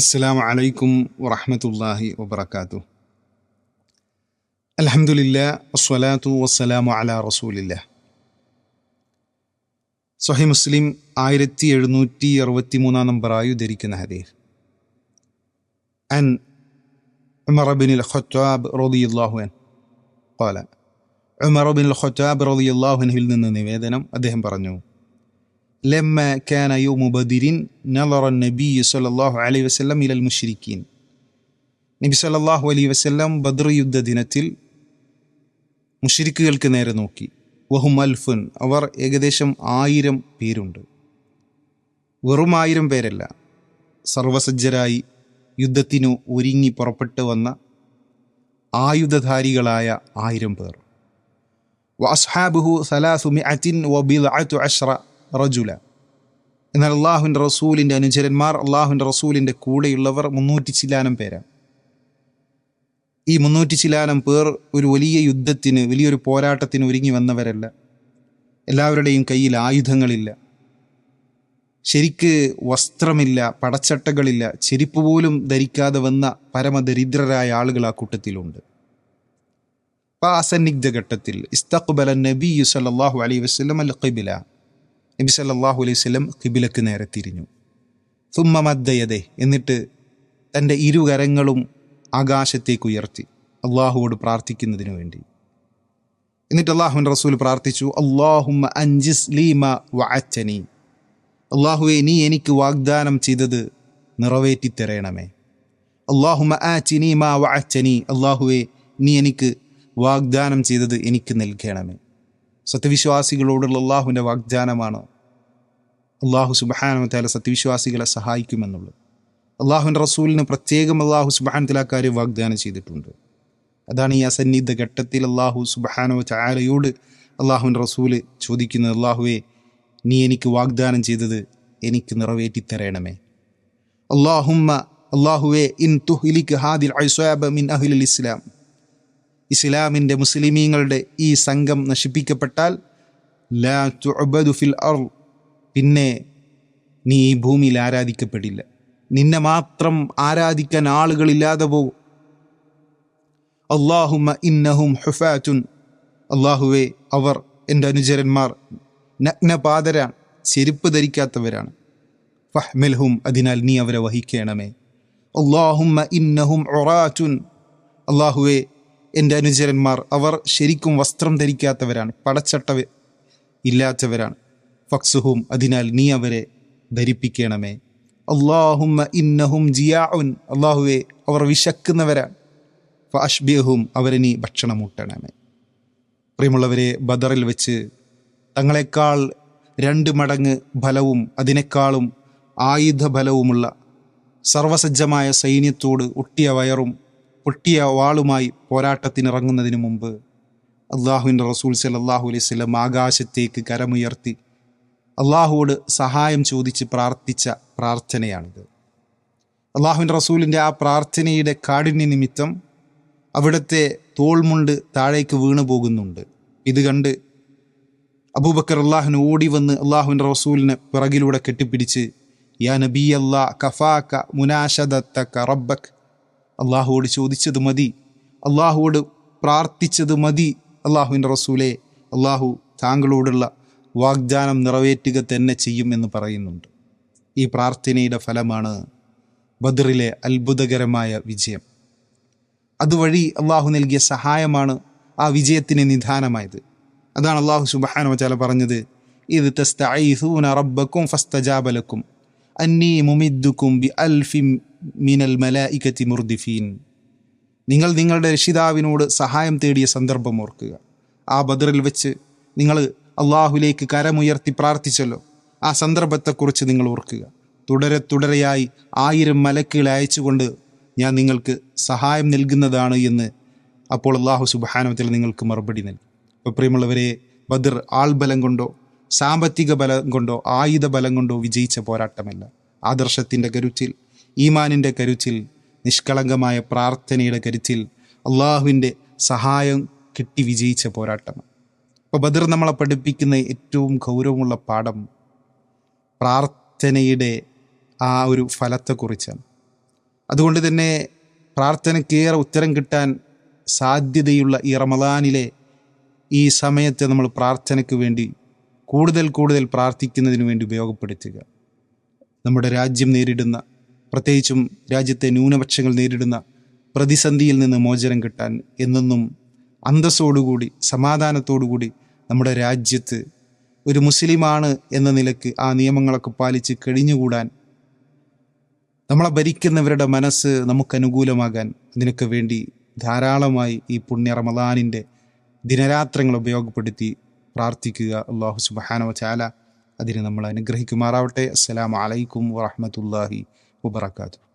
السلام عليكم ورحمة الله وبركاته الحمد لله والصلاة والسلام على رسول الله സൊഹി മുസ്ലിം ആയിരത്തി എഴുന്നൂറ്റി അറുപത്തി മൂന്നാം നമ്പറായി ഉദ്ധരിക്കുന്ന ഹദീസ് അൻ عمر بن الخطاب رضي الله عنه قال عمر بن الخطاب رضي الله عنه നിന്ന് നിവേദനം അദ്ദേഹം പറഞ്ഞു لما كان يوم بدر نظر النبي صلى الله عليه وسلم إلى المشركين നബി സല്ലല്ലാഹു അലൈഹി വസല്ലം ബദ്ർ യുദ്ധ ദിനത്തിൽ മുഷിരിക്കുകൾക്ക് നേരെ നോക്കി വഹും അൽഫുൻ അവർ ഏകദേശം ആയിരം പേരുണ്ട് വെറും ആയിരം പേരല്ല സർവസജ്ജരായി യുദ്ധത്തിനു ഒരുങ്ങി പുറപ്പെട്ടു വന്ന ആയുധധാരികളായ ആയിരം പേർ വഅസ്ഹാബുഹു സലാസു മിഅത്തിൻ വബിദ്അതു അശ്റ റജുല. എന്നാൽ അള്ളാഹുവിന്റെ റസൂലിന്റെ അനുചരന്മാർ അള്ളാഹുവിന്റെ റസൂലിന്റെ കൂടെയുള്ളവർ മുന്നൂറ്റി ചില്ലാനം പേരാണ് ഈ മുന്നൂറ്റി ചില്ലാനം പേർ ഒരു വലിയ യുദ്ധത്തിന് വലിയൊരു പോരാട്ടത്തിന് ഒരുങ്ങി വന്നവരല്ല. എല്ലാവരുടെയും കയ്യിൽ ആയുധങ്ങളില്ല. ശരിക്ക് വസ്ത്രമില്ല പടച്ചട്ടകളില്ല ചെരുപ്പ് പോലും ധരിക്കാതെ വന്ന പരമദരിദ്രരായ ആളുകൾ ആ കൂട്ടത്തിലുണ്ട്. ആ അസന്നിഗ്ധ ഘട്ടത്തിൽ ഇസ്തഖ്ബല നബി സല്ലല്ലാഹു അലൈഹി വസല്ലം അൽ ഖിബില നബി സല്ലാഹു അലൈഹി സ്വലം കിബിലക്ക് നേരെ തിരിഞ്ഞു. സുമ്മമദ്ദയതെ എന്നിട്ട് തന്റെ ഇരുകരങ്ങളും ആകാശത്തേക്ക് ഉയർത്തി അള്ളാഹുവോട് പ്രാർത്ഥിക്കുന്നതിന് വേണ്ടി. എന്നിട്ട് അള്ളാഹുവിൻ റസൂൽ പ്രാർത്ഥിച്ചു അള്ളാഹുമ്മ അഞ്ചിസ് ലീമ വഅച്ചനി അള്ളാഹുവെ നീ എനിക്ക് വാഗ്ദാനം ചെയ്തത് നിറവേറ്റിത്തരയണമേ. അള്ളാഹുമ ആ ചിനി മാ വഅച്ചനി അള്ളാഹുവെ നീ എനിക്ക് വാഗ്ദാനം ചെയ്തത് എനിക്ക് നൽകണമേ. സത്യവിശ്വാസികളോടുള്ള അള്ളാഹുവിന്റെ വാഗ്ദാനമാണ് അള്ളാഹു സുബഹാനമത്താല സത്യവിശ്വാസികളെ സഹായിക്കുമെന്നുള്ളത്. അള്ളാഹുവിന്റെ റസൂലിന് പ്രത്യേകം അള്ളാഹു സുബഹാനത്തിലാക്കാർ വാഗ്ദാനം ചെയ്തിട്ടുണ്ട്. അതാണ് ഈ അസന്നിഗ്ധ ഘട്ടത്തിൽ അള്ളാഹു സുബഹാനു ചായാലയോട് അള്ളാഹുവിന്റെ റസൂൽ ചോദിക്കുന്നത് അള്ളാഹുവെ നീ എനിക്ക് വാഗ്ദാനം ചെയ്തത് എനിക്ക് നിറവേറ്റി തരണമേ അള്ളാഹുമ്മ അള്ളാഹുവെ ഇൻ തുഹിലിക്ക് ഹാദിൽ ഐസ്വാബ മിൻ അഹ്ലിൽ ഇസ്ലാം. ഇസ്ലാമിന്റെ മുസ്ലിമീങ്ങളുടെ ഈ സംഘം നശിപ്പിക്കപ്പെട്ടാൽ ലാ തുഅബദു ഫിൽ അർ പിന്നെ നീ ഈ ഭൂമിയിൽ ആരാധിക്കപ്പെടില്ല. നിന്നെ മാത്രം ആരാധിക്കാൻ ആളുകളില്ലാതെ പോകും. അള്ളാഹുമ ഇന്നഹും ഹുഫാറ്റുൻ അള്ളാഹുവെ അവർ എന്റെ അനുചരന്മാർ നഗ്നപാതരാണ് ചെരുപ്പ് ധരിക്കാത്തവരാണ്. ഫഹ്മൽഹും അതിനാൽ നീ അവരെ വഹിക്കണമേ. അള്ളാഹുമ്മ ഇന്നഹും ഒറാറ്റുൻ അള്ളാഹുവെ എന്റെ അനുചരന്മാർ അവർ ശരിക്കും വസ്ത്രം ധരിക്കാത്തവരാണ് പടച്ചട്ട ഇല്ലാത്തവരാണ്. ഫക്സുഹും അതിനാൽ നീ അവരെ ധരിപ്പിക്കണമേ. അള്ളാഹുമ്മ ഇന്നഹും ജിയാഉൻ അള്ളാഹുവെ അവർ വിശക്കുന്നവരാണ്. ഫഷ്ബിയഹും അവരെ നീ ഭക്ഷണം ഭക്ഷണമൂട്ടണമേ. പ്രിയമുള്ളവരെ ബദറിൽ വെച്ച് തങ്ങളെക്കാൾ രണ്ട് മടങ്ങ് ഫലവും അതിനേക്കാളും ആയുധ ബലവുമുള്ള സർവസജ്ജമായ സൈന്യത്തോട് ഒട്ടിയ വയറും പൊട്ടിയ വാളുമായി പോരാട്ടത്തിനിറങ്ങുന്നതിന് മുമ്പ് അള്ളാഹുവിന്റെ റസൂൽ സലല്ലാഹു അലൈഹി സ്വലം ആകാശത്തേക്ക് കരമുയർത്തി അള്ളാഹുവോട് സഹായം ചോദിച്ച് പ്രാർത്ഥിച്ച പ്രാർത്ഥനയാണിത്. അള്ളാഹുവിന്റെ റസൂലിന്റെ ആ പ്രാർത്ഥനയുടെ കാഠിന്യ നിമിത്തം അവിടുത്തെ തോൾമുണ്ട് താഴേക്ക് വീണു പോകുന്നുണ്ട്. ഇത് കണ്ട് അബൂബക്കർ അള്ളാഹുവിന് ഓടി വന്ന് അള്ളാഹുവിന്റെ റസൂലിനെ പിറകിലൂടെ കെട്ടിപ്പിടിച്ച് യാ നബി അല്ലാ കഫാക്ക മുനാശദത്തക്ക റബ്ബക് അള്ളാഹുവോട് ചോദിച്ചത് മതി. അള്ളാഹുവോട് പ്രാർത്ഥിച്ചത് മതി. അള്ളാഹുവിന്റെ റസൂലെ അള്ളാഹു താങ്കളോടുള്ള വാഗ്ദാനം നിറവേറ്റുക തന്നെ ചെയ്യും എന്ന് പറയുന്നുണ്ട്. ഈ പ്രാർത്ഥനയുടെ ഫലമാണ് ബദറിലെ അത്ഭുതകരമായ വിജയം. അതുവഴി അള്ളാഹു നൽകിയ സഹായമാണ് ആ വിജയത്തിന് നിധാനമായത് അതാണ് അള്ളാഹു സുബാനോ ചാല പറഞ്ഞത് ഇത് തസ്തൂന റബ്ബക്കും ഫസ്തജാബലക്കും അന്നീ മുമിദ്ദുക്കും ബി അൽഫി മിനൽ മലായിക്കത്തി മുർദിഫീൻ. നിങ്ങൾ നിങ്ങളുടെ രക്ഷിതാവിനോട് സഹായം തേടിയ സന്ദർഭം ഓർക്കുക. ആ ബദറിൽ വെച്ച് നിങ്ങൾ അള്ളാഹുലേക്ക് കരമുയർത്തി പ്രാർത്ഥിച്ചല്ലോ. ആ സന്ദർഭത്തെക്കുറിച്ച് നിങ്ങൾ ഓർക്കുക. തുടരെ തുടരെയായി ആയിരം മലക്കുകളെ അയച്ചുകൊണ്ട് ഞാൻ നിങ്ങൾക്ക് സഹായം നൽകുന്നതാണ് എന്ന് അപ്പോൾ അള്ളാഹു സുബാനത്തിൽ നിങ്ങൾക്ക് മറുപടി നൽകി. അപ്പോൾ പ്രിയമുള്ളവരെ ബദർ ആൾബലം കൊണ്ടോ സാമ്പത്തിക ബലം കൊണ്ടോ ആയുധ ബലം കൊണ്ടോ വിജയിച്ച പോരാട്ടമല്ല. ആദർശത്തിന്റെ കരുത്തിൽ ഈമാനിന്റെ കരുച്ചിൽ നിഷ്കളങ്കമായ പ്രാർത്ഥനയുടെ കരുത്തിൽ അള്ളാഹുവിന്റെ സഹായം കിട്ടി വിജയിച്ച പോരാട്ടം. അപ്പോൾ ബദർ നമ്മളെ പഠിപ്പിക്കുന്ന ഏറ്റവും ഗൗരവമുള്ള പാഠം പ്രാർത്ഥനയുടെ ആ ഒരു ഫലത്തെക്കുറിച്ചാണ്. അതുകൊണ്ട് തന്നെ പ്രാർത്ഥനയ്ക്കേറെ ഉത്തരം കിട്ടാൻ സാധ്യതയുള്ള ഈ റമദാനിലെ ഈ സമയത്തെ നമ്മൾ പ്രാർത്ഥനയ്ക്ക് വേണ്ടി കൂടുതൽ കൂടുതൽ പ്രാർത്ഥിക്കുന്നതിന് വേണ്ടി ഉപയോഗപ്പെടുത്തുക. നമ്മുടെ രാജ്യം നേരിടുന്ന പ്രത്യേകിച്ചും രാജ്യത്തെ ന്യൂനപക്ഷങ്ങൾ നേരിടുന്ന പ്രതിസന്ധിയിൽ നിന്ന് മോചനം കിട്ടാൻ എന്നെന്നും അന്തസ്സോടുകൂടി സമാധാനത്തോടുകൂടി നമ്മുടെ രാജ്യത്ത് ഒരു മുസ്ലിമാണ് എന്ന നിലയ്ക്ക് ആ നിയമങ്ങളൊക്കെ പാലിച്ച് കഴിഞ്ഞുകൂടാൻ നമ്മളെ ഭരിക്കുന്നവരുടെ മനസ്സ് നമുക്ക് അനുകൂലമാകാൻ അതിനൊക്കെ വേണ്ടി ധാരാളമായി ഈ പുണ്യ റമദാനിന്റെ ദിനരാത്രങ്ങൾ ഉപയോഗപ്പെടുത്തി പ്രാർത്ഥിക്കുക. അള്ളാഹു സുബാനോ ചാല അതിന് നമ്മൾ അനുഗ്രഹിക്കുമാറാവട്ടെ. അസ്സലാമു അലൈക്കും വറഹമത്തല്ലാഹി وبركاته.